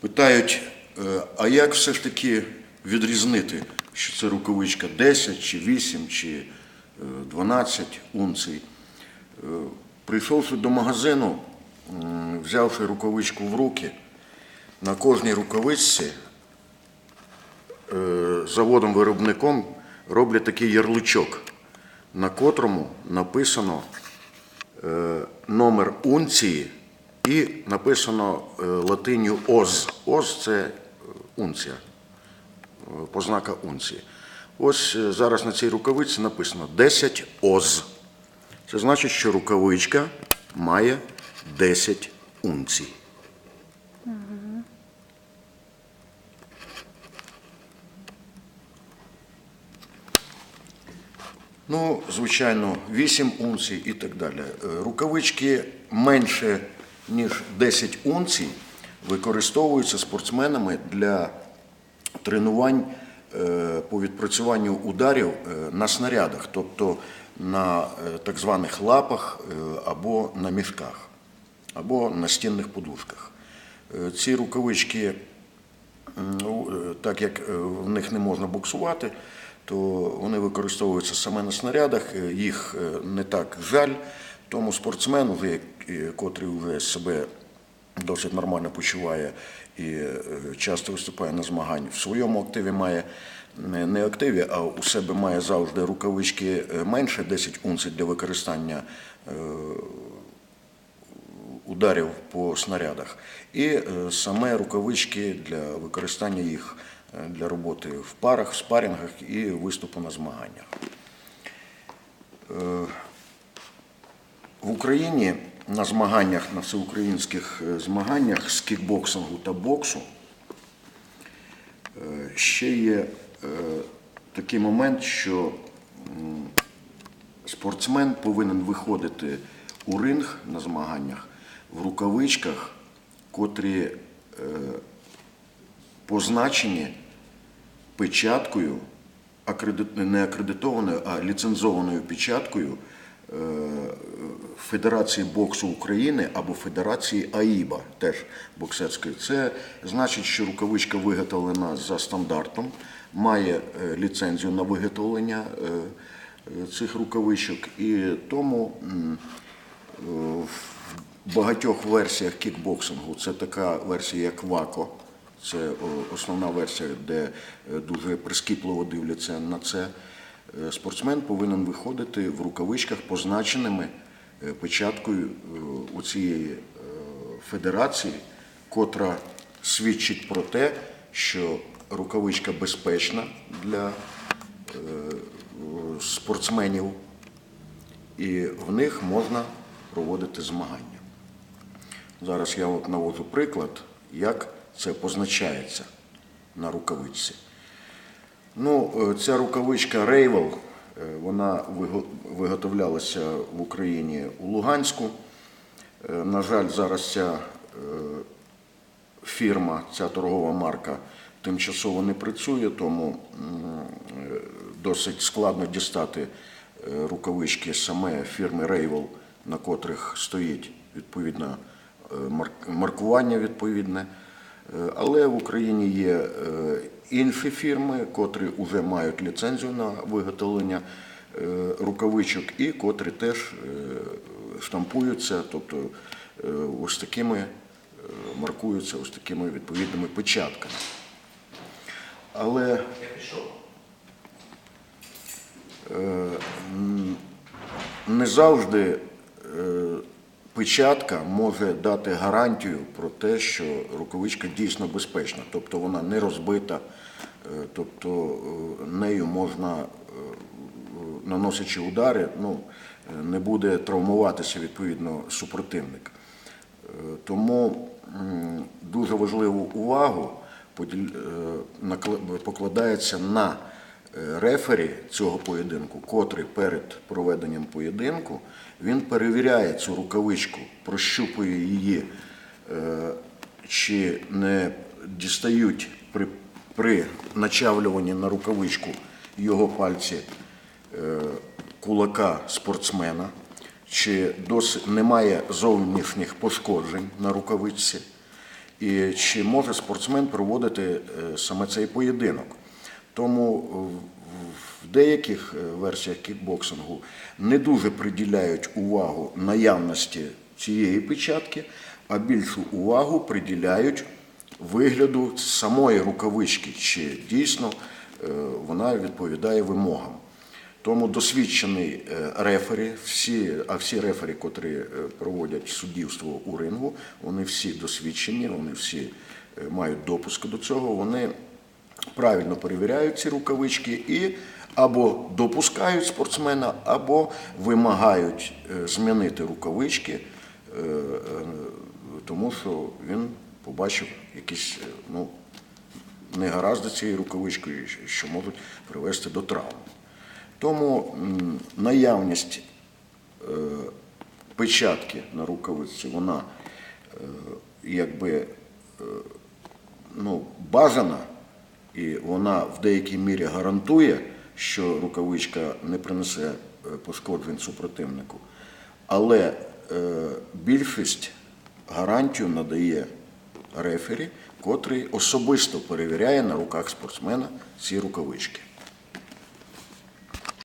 Питають, е, а як все ж таки відрізнити, що це рукавичка 10 чи 8 чи е, 12 унцій? Е, Прийшовши до магазину, взявши рукавичку в руки, на кожній рукавичці е, заводом-виробником роблять такий ярличок, на котрому написано е, номер унції і написано е, латиню ОЗ. ОЗ це е, унція, е, познака унції. Ось зараз на цій рукавиці написано 10 ОЗ. Це значить, що рукавичка має 10 унцій. Ну, звичайно, 8 унцій і так далі. Рукавички менше, ніж 10 унцій, використовуються спортсменами для тренувань е, по відпрацюванню ударів е, на снарядах, тобто на е, так званих лапах або на мішках, або на стінних подушках. Ці рукавички так як в них не можна боксувати, то вони використовуються саме на снарядах, їх не так жаль. Тому спортсмен, котрий вже себе досить нормально почуває і е, часто виступає на змагань, в своєму активі має не активі, а у себе має завжди рукавички е, менше 10 унцій для використання е, ударів по снарядах, і саме рукавички для використання їх для роботи в парах, в спарінгах і виступу на змаганнях. В Україні на змаганнях, на всеукраїнських е, змаганнях з кікбоксингу та боксу е, ще є е, такий момент, що спортсмен повинен виходити у ринг на змаганнях в рукавичках, котрі позначені печаткою, не акредитованою, а ліцензованою печаткою Федерації боксу України або Федерації АІБА, теж боксерської. Це значить, що рукавичка виготовлена за стандартом, має е, ліцензію на виготовлення е, е, цих рукавичок, і тому в багатьох версіях кікбоксингу це така версія, як ВАКО. Це основна версія, де дуже прискіпливо дивляться на це. Е, Спортсмен повинен виходити в рукавичках, позначеними е, печаткою е, у цієї федерації, котра свідчить про те, що рукавичка безпечна для спортсменів, і в них можна проводити змагання. Зараз я от наводжу приклад, як це позначається на рукавичці. Ну, е, ця рукавичка Рейвел, е, вона виготовлялася в Україні у Луганську. Е, На жаль, зараз ця фірма, ця торгова марка тимчасово не працює, тому досить складно дістати рукавички саме фірми Рейвел, на котрих стоїть відповідно е, маркування відповідне. Але в Україні є інші фірми, котрі вже мають ліцензію на виготовлення е, рукавичок і котрі теж е, штампуються, тобто е, ось такими маркуються ось такими відповідними печатками. Але не завжди печатка може дати гарантію про те, що рукавичка дійсно безпечна, тобто вона не розбита, е, тобто е, нею можна, е, наносячи удари, ну, не буде травмуватися відповідно супротивник. Тому дуже важливу увагу покладається на рефері цього поєдинку, котрий перед проведенням поєдинку він перевіряє цю рукавичку, прощупує її, е, чи не дістають при, при начавлюванні на рукавичку його пальці е, кулака спортсмена, чи досить немає зовнішніх пошкоджень на рукавичці. і чи може спортсмен проводити е, саме цей поєдинок. Тому в- деяких е, версіях кікбоксингу не дуже приділяють увагу наявності цієї печатки, а більшу увагу приділяють вигляду самої рукавички, чи дійсно е, вона відповідає вимогам. Тому досвідчений е, рефері, всі, а всі рефері, котрі проводять суддівство у рингу, вони всі досвідчені, вони всі мають допуск до цього, вони правильно перевіряють ці рукавички і або допускають спортсмена, або вимагають е, змінити рукавички, е, е, тому що він побачив якісь ну, негаразди цією рукавичкою, що можуть привести до травм. Тому наявність печатки на рукавиці, вона якби ну, бажана, і вона в деякій мірі гарантує, що рукавичка не принесе е, пошкоджень супротивнику. Але е, більшість гарантію надає рефері, котрий особисто перевіряє на руках спортсмена ці рукавички.